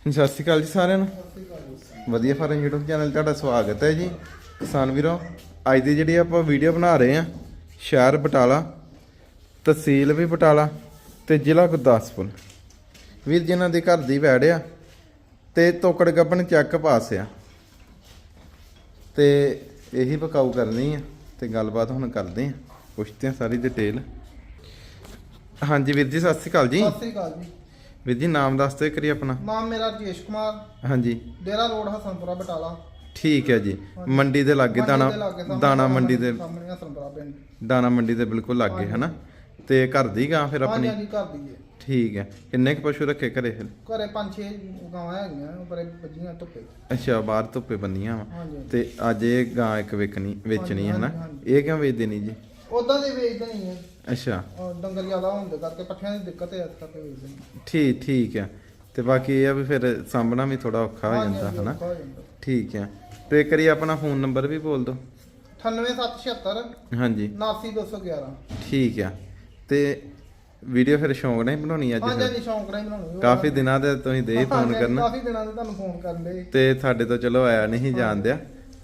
ਸਤਿ ਸ਼੍ਰੀ ਅਕਾਲ ਜੀ ਸਾਰਿਆਂ ਨੂੰ। ਵਧੀਆ ਫਾਰਮ YouTube ਚੈਨਲ ਤੁਹਾਡਾ ਸਵਾਗਤ ਹੈ ਜੀ। ਕਿਸਾਨ ਵੀਰੋ, ਅੱਜ ਦੀ ਜਿਹੜੀ ਆਪਾਂ ਵੀਡੀਓ ਬਣਾ ਰਹੇ ਆ ਸ਼ਹਿਰ ਬਟਾਲਾ, ਤਹਿਸੀਲ ਵੀ ਬਟਾਲਾ ਤੇ ਜ਼ਿਲ੍ਹਾ ਗੁਰਦਾਸਪੁਰ। ਵੀਰ ਜਿਨ੍ਹਾਂ ਦੇ ਘਰ ਦੀ ਵੈੜ ਆ ਤੇ ਤੋਕੜ ਗੱਬਣ ਚੈੱਕ ਪਾਸ ਆ। ਤੇ ਇਹੀ ਬਕਾਊ ਕਰਨੀ ਆ ਤੇ ਗੱਲਬਾਤ ਹੁਣ ਕਰਦੇ ਆ ਪੁੱਛਦੇ ਆ ਸਾਰੀ ਡਿਟੇਲ ਹਾਂਜੀ ਵੀਰ ਜੀ, ਸਤਿ ਸ਼੍ਰੀ ਅਕਾਲ ਜੀ। ਸਤਿ ਸ੍ਰੀ ਅਕਾਲ ਜੀ। ਵੀਰ ਜੀ ਨਾਮ ਦੱਸ ਦਿਓ ਕਰੀ ਆਪਣਾ। ਨਾਮ ਮੇਰਾ ਰਜੇਸ਼ ਕੁਮਾਰ। ਹਾਂਜੀ। ਡੇਰਾ ਰੋਡ ਹਸਨਪੁਰਾ ਬਟਾਲਾ। ਠੀਕ ਹੈ ਜੀ। ਮੰਡੀ ਦੇ ਲਾਗੇ ਦਾਣਾ ਦਾਣਾ ਮੰਡੀ ਦੇ ਸਾਹਮਣੇ ਹਸਨਪੁਰਾ ਪਿੰਡ। ਦਾਣਾ ਮੰਡੀ ਦੇ ਬਿਲਕੁਲ ਲਾਗੇ ਹਨਾ? ਤੇ ਘਰ ਦੀ ਗਾਂ ਫਿਰ ਆਪਣੀ? ਹਾਂਜੀ ਘਰ ਦੀ ਹੈ। ਠੀਕ ਹੈ। ਕਿੰਨੇ ਕੁ ਪਸ਼ੂ ਰੱਖੇ ਘਰੇ ਫਿਰ? ਘਰੇ ਪੰਜ ਛੇ ਗਾਵਾਂ ਹੈਗੀਆਂ ਬੜੇ ਵੱਜੀਆਂ ਧੁੱਪੇ। ਅੱਛਾ ਬਾਹਰ ਧੁੱਪੇ ਬੰਨੀਆਂ ਵਾ। ਹਾਂਜੀ ਤੇ ਅੱਜ ਇਹ ਗਾਂ ਇੱਕ ਵੇਚਣੀ ਵੇਚਣੀ ਹੈ ਹਾਂਜੀ। ਇਹ ਕਿਉਂ ਵੇਚ ਦੇਣੀ ਜੀ? ਉਦਾਂ ਦੇ ਵੇਚਦੇ ਨਹੀਂ ਹੈ ਅੱਛਾ। ਡੰਗਰ ਜ਼ਿਆਦਾ ਹੋਣ ਦੇ ਕਰਕੇ ਪੱਠਿਆਂ ਦੀ ਦਿੱਕਤ ਹੈ ਇਸ ਕਰਕੇ ਵੇਚਦੇ ਨਹੀਂ। ਠੀਕ ਠੀਕ ਹੈ। ਤੇ ਬਾਕੀ ਇਹ ਆ ਵੀ ਫਿਰ ਸਾਂਭਣਾ ਵੀ ਥੋੜਾ ਔਖਾ ਹੋ ਜਾਂਦਾ ਹਨਾ? ਹੋ ਜਾਂਦਾ। ਠੀਕ ਹੈ। ਤੇ ਕਰੀ ਆਪਣਾ ਫੋਨ ਨੰਬਰ ਵੀ ਬੋਲ ਦਿਓ। 98776 ਹਾਂਜੀ। 79211 ਠੀਕ ਹੈ। ਤੇ ਵੀਡੀਓ ਫਿਰ ਸ਼ੌਂਕ ਨਹੀਂ ਬਣਾਉਣੀ ਅੱਜ ਹਾਂਜੀ ਫਿਰ? ਹਾਂਜੀ ਸ਼ੌਂਕ ਨਾਲ ਹੀ ਬਣਾਉਣੀ ਕਾਫੀ ਦਿਨਾਂ ਦੇ ਤੁਸੀਂ ਦੇ ਫੋਨ ਹਾਂਜੀ, ਕਰਨਾ। ਕਾਫੀ ਦਿਨਾਂ ਦੇ ਤੁਹਾਨੂੰ ਫੋਨ ਕਰਨ ਦੇ। ਤੇ ਸਾਡੇ ਤੋਂ ਚਲੋ ਆਇਆ ਨਹੀਂ ਜਾਂਦਿਆ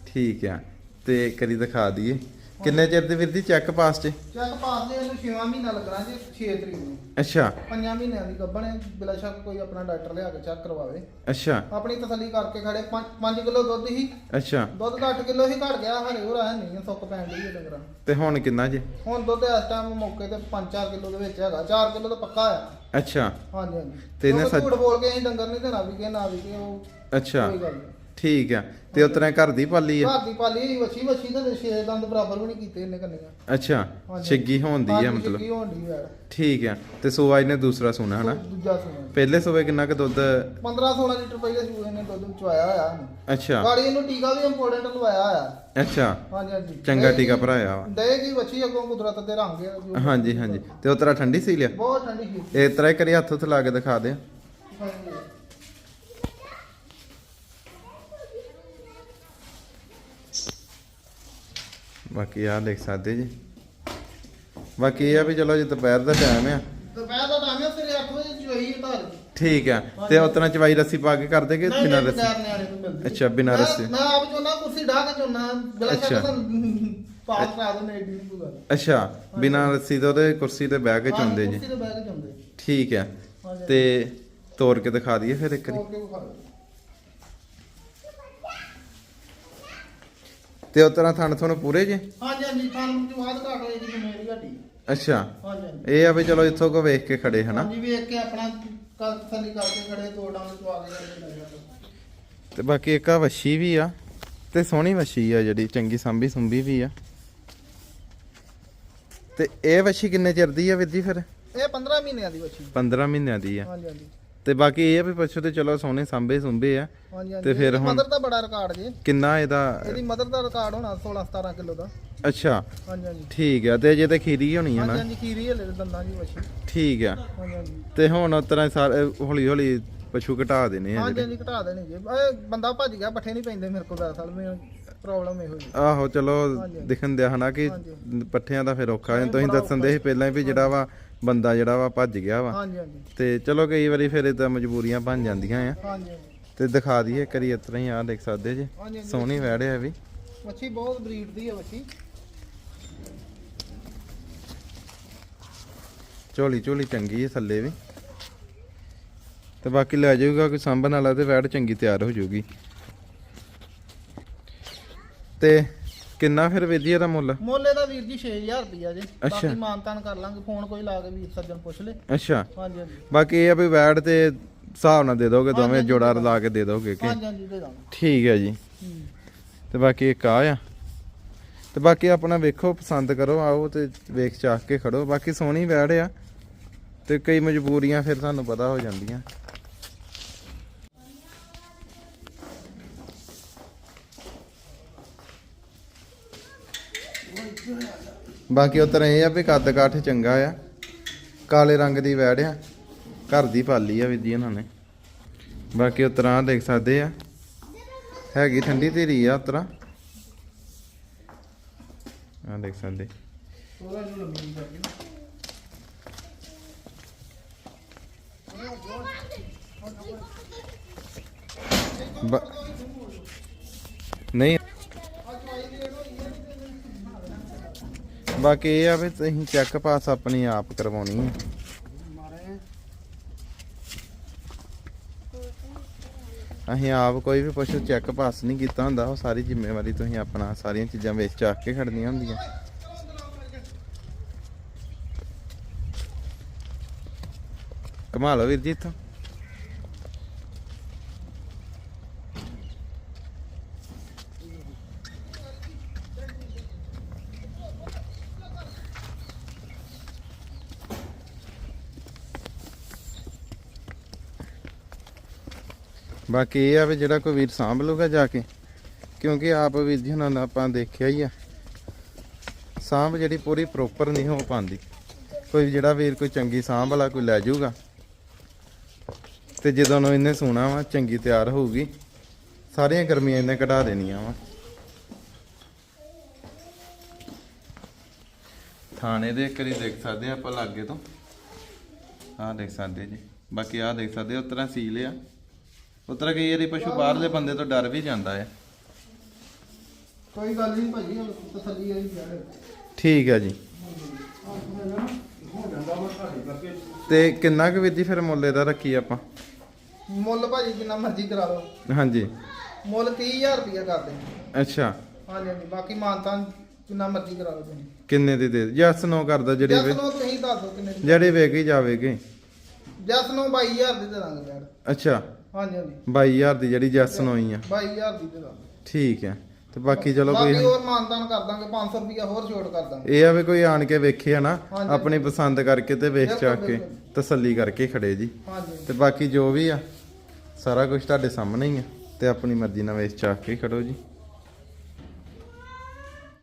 ਠੀਕ ਆ ਤੇ ਕਰੀ ਦਿਖਾ ਦਈਏ। ਕਿੰਨੇ ਚਿਰ ਦੀ ਵੀਰ ਚੈੱਕ ਪਾਸ ਚ ਚੈੱਕ ਪਾਸ ਦੇ ਇਹਨੂੰ 6ਵਾਂ ਮਹੀਨਾ ਲੱਗਣਾ ਜੀ 6 ਤਰੀਕ ਨੂੰ। ਅੱਛਾ। ਪੰਜਾਂ ਮਹੀਨਿਆਂ ਦੀ ਗੱਭਣ ਹੈ ਬਿਲਾ ਸ਼ੱਕ ਕੋਈ ਆਪਣਾ ਡਾਕਟਰ ਲਿਆ ਕੇ ਚੈੱਕ ਕਰਵਾਵੇ। ਅੱਛਾ। ਆਪਣੀ ਤਸੱਲੀ ਕਰਕੇ ਖੜੇ 5 ਕਿਲੋ ਦੁੱਧ ਹੀ। ਅੱਛਾ। ਦੁੱਧ ਦਾ 8 ਕਿਲੋ ਹੀ ਘਟ ਗਿਆ ਹਰੇ ਹੋ ਰਹਾ ਨਹੀਂ ਸੁੱਕ ਪੈਣ ਦੀ ਡੰਗਰਾਂ ਨੂੰ। ਤੇ ਹੁਣ ਕਿੰਨਾ ਜੀ? ਹੁਣ ਦੁੱਧ ਇਸ ਟਾਈਮ ਮੌਕੇ ਤੇ 5-4 ਕਿਲੋ ਦੇ ਵਿੱਚ ਹੈਗਾ 4 ਕਿਲੋ ਤਾਂ ਪੱਕਾ ਆ। ਅੱਛਾ। ਹਾਂਜੀ ਹਾਂਜੀ। ਤੇ ਇਹਨੇ ਝੂਠ ਬੋਲ ਕੇ ਅਸੀਂ ਡੰਗਰ ਨਹੀਂ ਦੇਣਾ ਵੀ ਕਿ ਨਾ ਵੀ ਕਿ ਉਹ ਅੱਛਾ। ਕੋਈ ਗੱਲ ਨਹੀਂ। ਠੀਕ ਆ ਤੇ ਉਤਰਾ ਘਰ ਦੀ ਪਾਲੀ ਆ? ਘਰ ਦੀ ਪਾਲੀ ਵਛੀ ਵਛੀ ਤੇ ਛੇ ਦੰਦ ਬਰਾਬਰ ਵੀ ਨਹੀਂ ਕੀਤੇ ਇਹਨੇ ਕੰਨੀਆਂ। ਅੱਛਾ ਹਾਂਜੀ। ਛਿੱਗੀ ਹੋਂਦੀ ਆ ਮਤਲਬ? ਛਿੱਗੀ ਹੋਣ ਦੀ ਯਾਰ ਠੀਕ ਆ ਤੇ ਸੋਆ ਇਹਨੇ ਦੂਸਰਾ ਸੋਨਾ ਹਨਾ? ਦੂਜਾ ਸੁਣਾ। ਪਹਿਲੇ ਸੋਵੇ ਕਿੰਨਾ ਕੁ ਦੁੱਧ? 15 16 ਲੀਟਰ ਪਹਿਲੇ ਸੂਏ ਨੇ ਦੁੱਧ ਚੁਆਇਆ ਹੋਇਆ ਇਹਨੂੰ। ਅੱਛਾ। ਗਾੜੀ ਇਹਨੂੰ ਟੀਕਾ ਵੀ ਇੰਪੋਰਟੈਂਟ ਲਵਾਇਆ ਹੋਇਆ। ਅੱਛਾ। ਹਾਂਜੀ ਹਾਂਜੀ। ਚੰਗਾ ਟੀਕਾ ਦੀ- ਭਰਾਇਆ ਵਾ। ਦਹੀਂ ਦੀ ਵੱਛੀ ਅੱਗੋਂ ਕੁਦਰਤ ਦੇ ਰੰਗ ਹੈ ਜੋ- ਹਾਂਜੀ ਹਾਂਜੀ। ਤੇ ਉਤਰਾ ਠੰਡੀ ਸੀ ਲਿਆ? ਬਹੁਤ ਠੰਡੀ ਸੀ। ਇਹ ਤਰ੍ਹਾਂ ਹੀ ਕਰੀ ਹੱਥ ਉੱਥੇ ਲਾ ਕੇ ਦਿਖਾ ਦੇ ਹਾਂਜੀ। ਬਾਕੀ ਆ ਦੇਖ ਸਕਦੇ ਜੀ। ਬਾਕੀ ਇਹ ਆ ਵੀ ਚਲੋ ਜੇ ਦੁਪਹਿਰ ਦਾ ਟਾਈਮ ਆ। ਦੁਪਹਿਰ ਦਾ ਟਾਈਮ ਹੈ ਫਿਰ 8 ਵਜੇ ਚੋਈ ਦੀ ਠੀਕ ਆ। ਤੇ ਉਤਰਾ ਚਵਾਈ ਰੱਸੀ ਪਾ ਕੇ ਕਰਦੇ ਕਿ ਨਹੀਂ, ਬਿਨਾਂ ਰੱਸੀ? ਤੋਂ। ਅੱਛਾ, ਬਿਨਾਂ ਰੱਸੀ। ਮੈਂ ਆਪ ਚੋਣਾ ਕੁਰਸੀ ਢਾ ਕੇ ਚੋਣਾ ਬਿਲਾ ਪਾਸ ਕਰਾ ਦੋ ਦੀ। ਗੱਲ ਅੱਛਾ ਬਿਨਾਂ ਰੱਸੀ ਤੋਂ ਉਹਦੇ ਕੁਰਸੀ ਤੇ ਬਹਿ ਕੇ ਚੁੰਦੇ ਜੀ। ਕੁਰਸੀ ਤੇ ਬਹਿ ਕੇ ਚੁੰਦੇ। ਠੀਕ ਆ। ਤੇ ਤੋੜ ਕੇ ਦਿਖਾ ਦਈਏ ਫਿਰ ਇੱਕ ਵਾਰੀ। ਕੇ। ਤੇ ਉਤਰਾ ਥਣ ਤੁਹਾਨੂੰ ਪੂਰੇ ਜੇ? ਹਾਂਜੀ ਹਾਂਜੀ ਤੁਹਾਨੂੰ ਜਵਾਦ ਘਾਟ ਹੋਈ ਜੀ ਮੇਰੀ ਘਾਟੀ ਅੱਛਾ। ਹਾਂਜੀ ਇਹ ਆ ਵੀ ਚਲੋ ਇੱਥੋਂ ਕੋ ਵੇਖ ਕੇ ਖੜੇ ਹਨਾ? ਹਾਂਜੀ ਵੇਖ ਕੇ ਆਪਣਾ ਕੱਲ ਤਸੱਲੀ ਕਰਕੇ ਖੜੇ ਦੋ ਡੰਗ ਚਵਾ ਕੇ ਜਾਂਦੇ ਡੰਗਰਾਂ ਤੋਂ। ਤੇ ਬਾਕੀ ਇੱਕ ਆ ਵੱਛੀ ਵੀ ਆ ਤੇ ਸੋਹਣੀ ਵੱਛੀ ਆ ਜਿਹੜੀ ਚੰਗੀ ਸੰਭੀ ਸੁੰਭੀ ਵੀ ਆ। ਤੇ ਇਹ ਵੱਛੀ ਕਿੰਨੇ ਚਿਰ ਦੀ ਆ ਵੀਰ ਜੀ ਫਿਰ? ਇਹ 15 ਮਹੀਨਿਆਂ ਦੀ ਬੱਚੀ 15 ਮਹੀਨਿਆਂ ਦੀ ਆ। ਹਾਂਜੀ ਹਾਂਜੀ। ਤੇ ਬਾਕੀ ਇਹ ਆ ਵੀ ਪਸ਼ੂ ਤੇ ਚਲੋ ਸੋਹਣੇ ਸੰਭੇ ਸੁੰਭੇ ਆ। ਹਾਂਜੀ ਤੇ ਫਿਰ ਹੁਣ- ਮਦਰ ਦਾ ਬੜਾ ਰਿਕਾਰਡ ਜੀ। ਕਿੰਨਾ ਇਹਦਾ? ਇਹਦੀ ਮਦਰ ਦਾ ਰਿਕਾਰਡ ਹੋਣਾ 16 17 ਕਿਲੋ ਦਾ। ਅੱਛਾ। ਹਾਂਜੀ ਹਾਂਜੀ। ਠੀਕ ਆ ਤੇ ਜੇ ਤੇ ਖੀਰੀ ਹੋਣੀ ਆ ਹਾਂਜੀ ਨਾ? ਹਾਂਜੀ ਖੀਰੀ ਹਲੇ ਦੰਦਾਂ ਦੀ ਬੱਚੀ ਠੀਕ ਆ। ਹਾਂਜੀ ਹਾਂਜੀ। ਤੇ ਹੁਣ ਉਸ ਤਰ੍ਹਾਂ ਸਾਰੇ ਹੌਲੀ ਹੌਲੀ ਪਸ਼ੂ ਘਟਾ ਦੇਣੇ ਆ ਹਾਂਜੀ ਹਾਂਜੀ ਘਟਾ ਦੇਣੀ ਜੀ। ਇਹ ਬੰਦਾ ਭੱਜ ਗਿਆ ਪੱਠੇ ਨਹੀਂ ਪੈਂਦੇ ਮੇਰੇ ਕੋਲ ਦਰਅਸਲ ਮੈਂ ਪ੍ਰੋਬਲਮ ਇਹੋ ਜੀ। ਆਹੋ ਚਲੋ। ਦਿਖਣ ਦਿਆ ਹਨਾ ਕਿ। ਪੱਠਿਆਂ ਦਾ ਫਿਰ ਔਖਾ ਹੈ। ਤੁਸੀਂ ਦੱਸਣ ਦੇ ਸੀ ਪਹਿਲਾਂ ਵੀ ਜਿਹੜਾ ਵਾ ਬੰਦਾ ਜਿਹੜਾ ਵਾ ਭੱਜ ਗਿਆ ਵਾ। ਹਾਂਜੀ ਹਾਂਜੀ। ਤੇ ਚਲੋ ਕਈ ਵਾਰੀ ਫਿਰ ਇਦਾਂ ਮਜਬੂਰੀਆਂ ਬਣ ਜਾਂਦੀਆਂ ਆ। ਹਾਂਜੀ ਹਾਂਜੀ। ਤੇ ਦਿਖਾ ਦਈਏ ਕਰੀ ਇਸ ਤਰ੍ਹਾਂ ਹੀ ਆ ਦੇਖ ਸਕਦੇ ਜੀ। ਹਾਂਜੀ, ਹਾਂਜੀ। ਸੋਹਣੀ ਵੈੜਿਆ ਵੀ। ਮੱਛੀ ਬਹੁਤ ਬਰੀਡ ਦੀ ਹੈ ਮੱਛੀ। ਝੋਲੀ ਝੋਲੀ ਚੰਗੀ ਹੈ ਥੱਲੇ ਵੀ। ਤੇ ਬਾਕੀ ਲੈ ਜਾਊਗਾ ਕੋਈ ਸਾਂਭਣ ਵਾਲਾ ਤੇ ਵੈੜ ਚੰਗੀ ਤਿਆਰ ਹੋ ਜਾਊਗੀ। ਤੇ ਕਿੰਨਾ ਫਿਰ ਵਿਧੀ ਇਹਦਾ ਮੁੱਲ? ਮੁੱਲ ਇਹਦਾ ਵੀਰ ਜੀ 6000 ਰੁਪਿਆ ਜੀ। ਬਾਕੀ ਮਾਨਤਾਨ ਕਰ ਲਾਂਗੇ ਫੋਨ ਕੋਈ ਲਾ ਕੇ ਵੀਰ ਸੱਜਣ ਪੁੱਛ ਲੈ। ਅੱਛਾ। ਹਾਂਜੀ ਹਾਂਜੀ। ਬਾਕੀ ਇਹ ਆ ਵੀ ਵੈੜ ਤੇ ਹਿਸਾਬ ਨਾਲ ਦੇ ਦੋਗੇ ਦੋਵੇਂ ਜੋੜਾ। ਰਲਾ ਕੇ ਦੇ ਦੋਗੇ ਕਿ? ਹਾਂਜੀ ਹਾਂਜੀ ਦੇ ਦਾਂਗੇ। ਠੀਕ ਹੈ ਜੀ। ਤੇ ਬਾਕੀ ਇੱਕ ਆ ਆ। ਤੇ ਬਾਕੀ ਆਪਣਾ ਵੇਖੋ ਪਸੰਦ ਕਰੋ ਆਓ ਤੇ ਵੇਖ ਚਾਖ ਕੇ ਖੜੋ। ਬਾਕੀ ਸੋਹਣੀ ਵੈੜ ਆ ਤੇ ਕਈ ਮਜਬੂਰੀਆਂ ਫਿਰ ਤੁਹਾਨੂੰ ਪਤਾ ਹੋ ਜਾਂਦੀਆਂ। ਬਾਕੀ ਉਤਰ ਇਹ ਆ ਵੀ ਕੱਦ ਕਾਠ ਚੰਗਾ ਆ। ਕਾਲੇ ਰੰਗ ਦੀ ਵੈੜ ਆ। ਘਰ ਦੀ ਪਾਲੀ ਆ ਵਿਧੀ ਇਹਨਾਂ ਨੇ। ਬਾਕੀ ਉਤਰਾਂ ਦੇਖ ਸਕਦੇ ਆ। ਹੈਗੀ ਠੰਡੀ ਧੀਰੀ ਆ ਉਤਰਾ ਆ ਦੇਖ ਸਕਦੇ। ਨਹੀਂ। ਬਾਕੀ ਇਹ ਆ ਵੀ ਤੁਸੀਂ ਚੈੱਕ ਪਾਸ ਆਪਣੀ ਆਪ ਕਰਵਾਉਣੀ ਹੈ ਅਸੀਂ ਆਪ ਕੋਈ ਵੀ ਪਸ਼ੂ ਚੈੱਕ ਪਾਸ ਨਹੀਂ ਕੀਤਾ ਹੁੰਦਾ, ਉਹ ਸਾਰੀ ਜ਼ਿੰਮੇਵਾਰੀ ਤੁਸੀਂ ਆਪਣਾ ਸਾਰੀਆਂ ਚੀਜ਼ਾਂ ਵੇਚ ਚੱਕ ਕੇ ਖੜਨੀਆਂ ਹੁੰਦੀਆਂ। ਕਮਾਲ ਵੀਰ ਜੀ ਇੱਥੋਂ। ਬਾਕੀ ਇਹ ਆ ਵੀ ਜਿਹੜਾ ਕੋਈ ਵੀਰ ਸਾਂਭ ਲੂਗਾ ਜਾ ਕੇ, ਕਿਉਂਕਿ ਆਪ ਵੀਰ ਜੀ ਹੁਣਾਂ ਦਾ ਆਪਾਂ ਦੇਖਿਆ ਹੀ ਆ। ਸਾਂਭ ਜਿਹੜੀ ਪੂਰੀ ਪ੍ਰੋਪਰ ਨਹੀਂ ਹੋ ਪਾਉਂਦੀ। ਕੋਈ ਜਿਹੜਾ ਵੀਰ ਕੋਈ ਚੰਗੀ ਸਾਂਭ ਵਾਲਾ ਕੋਈ ਲੈ ਜਾਊਗਾ। ਤੇ ਜਦੋਂ ਨੂੰ ਇਹਨੇ ਸੋਣਾ ਵਾ, ਚੰਗੀ ਤਿਆਰ ਹੋਊਗੀ, ਸਾਰੀਆਂ ਗਰਮੀਆਂ ਇਹਨੇ ਕਢਾ ਦੇਣੀਆਂ ਵਾ। ਥਾਣੇ ਦੇ ਕਰੀ ਦੇਖ ਸਕਦੇ ਆ ਆਪਾਂ ਲਾਗੇ ਤੋਂ। ਆਹ ਦੇਖ ਸਕਦੇ ਜੀ। ਬਾਕੀ ਆਹ ਦੇਖ ਸਕਦੇ ਉਸ ਤਰ੍ਹਾਂ ਸੀਲ ਆ। ਉਸ ਤਰ੍ਹਾਂ ਕਈ ਵਾਰੀ ਪਸ਼ੂ ਬਾਹਰਲੇ ਬੰਦੇ ਤੋਂ ਡਰ ਵੀ ਜਾਂਦਾ ਹੈ। ਕੋਈ ਗੱਲ ਨਹੀਂ ਭਾਜੀ ਹੁਣ ਤਸੱਲੀ ਆਈ ਯਾਰ ਠੀਕ ਹੈ ਜੀ। ਤੇ ਕਿੰਨਾ ਕੁ ਵੀਰ ਜੀ ਫਿਰ ਮੁੱਲ ਇਹਦਾ ਰੱਖੀ ਆਪਾਂ? ਮੁੱਲ ਭਾਜੀ ਜਿੰਨਾ ਮਰਜ਼ੀ ਕਰਾ ਲਓ। ਹਾਂਜੀ। ਮੁੱਲ 30000 ਰੁਪਇਆ ਕਰਦੇ ਅੱਛਾ। ਹਾਂਜੀ ਹਾਂਜੀ। ਬਾਕੀ ਮਾਨਤਾਂ ਜਿੰਨਾ ਮਰਜ਼ੀ ਕਰਾ ਲਓ ਤੁਸੀਂ। ਕਿੰਨੇ ਦੀ ਦੇ ਜਸ ਨੋ ਕਰਦਾ ਜਿਹੜੀ ਜਸ ਵੇ ਨੂੰ ਤੁਸੀਂ ਦੱਸ ਦਿਓ ਕਿੰਨੇ ਦੀ। ਜਿਹੜੀ ਵੇਗੀ ਜਾਵੇਗੀ। ਜਸ ਨੂੰ 22000 ਦੀ ਦੇ ਦਾਂਗੇ ਯਾਰ। ਅੱਛਾ। ਹਾਂਜੀ ਹਾਂਜੀ। 22000 ਦੀ ਜਿਹੜੀ ਜਸ ਨੋ ਹੀ ਆ 22000 ਦੀ ਦੇ ਦਾਂਗੇ ਠੀਕ ਹੈ ਤੇ ਬਾਕੀ ਚਲੋ ਬਾਕੀ ਕੋਈ ਹੋਰ ਮਾਨਤਾਨ ਕਰ ਦਾਂਗੇ 500 ਰੁਪਇਆ ਹੋਰ ਛੋਟ ਕਰ ਦਾਂਗੇ। ਇਹ ਆ ਵੀ ਕੋਈ ਆਣ ਕੇ ਵੇਖੇ ਆ ਨਾ ਹਾਂਜੀ। ਆਪਣੀ ਪਸੰਦ ਕਰਕੇ ਤੇ ਵੇਚ ਬਿਲਕੁਲ, ਚੱਕ ਕੇ ਬਿਲਕੁਲ। ਤਸੱਲੀ ਕਰਕੇ ਖੜੇ ਜੀ। ਹਾਂਜੀ ਤੇ ਬਾਕੀ ਜੋ ਵੀ ਆ ਸਾਰਾ ਕੁਝ ਤੁਹਾਡੇ ਸਾਹਮਣੇ ਹੀ ਆ। ਤੇ ਆਪਣੀ ਮਰਜ਼ੀ ਨਾਲ ਵੇਚ ਚੱਕ ਕੇ ਖੜੋ ਜੀ।